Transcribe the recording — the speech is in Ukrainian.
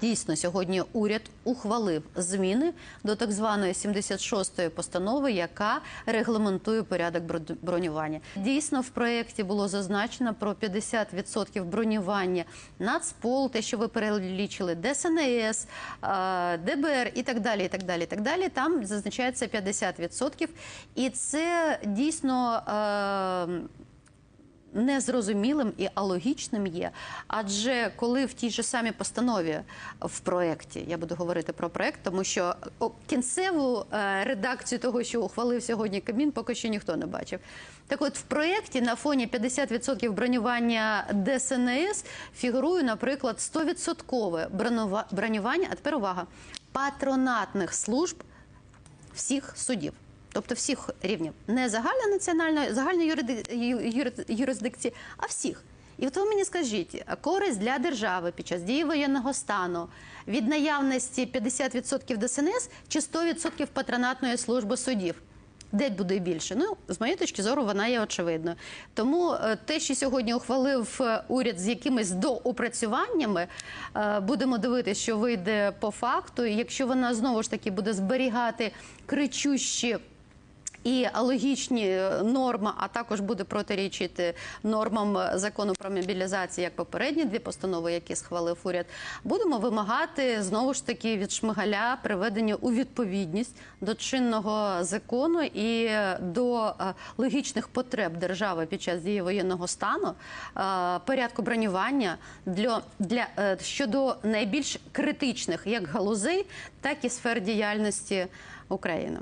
Дійсно, сьогодні уряд ухвалив зміни до так званої 76-ї постанови, яка регламентує порядок бро- бронювання. Дійсно, в проєкті було зазначено про 50% бронювання Нацпол, те, що ви перелічили, ДСНС, ДБР і так далі. І так далі. І так далі. Там зазначається 50%. І це дійсно. Незрозумілим і алогічним є. Адже коли в тій же самій постанові в проєкті, я буду говорити про проєкт, тому що кінцеву е, редакцію того, що ухвалив сьогодні Кабмін, поки що ніхто не бачив. Так от в проєкті на фоні 50% бронювання ДСНС фігурує, наприклад, 100% бронювання, а тепер увага, патронатних служб всіх судів. Тобто всіх рівнів, не загальнонаціональної, загальної юрисдикції, а всіх. І от ви мені скажіть, користь для держави під час дії воєнного стану від наявності 50% ДСНС чи 100% патронатної служби судів? Де буде більше? Ну, з моєї точки зору, вона є очевидною. Тому е, те, що сьогодні ухвалив е, уряд з якимись доопрацюваннями, е, будемо дивитися, що вийде по факту. І якщо вона знову ж таки буде зберігати кричущі і логічні е, норми, а також буде протирічити нормам е, закону про мобілізацію, як попередні дві постанови, які схвалив уряд, будемо вимагати знову ж таки від шмигаля приведення у відповідність до чинного закону і е, до логічних потреб держави під час дії воєнного стану, порядку бронювання для, для щодо найбільш критичних як галузей, так і сфер діяльності України.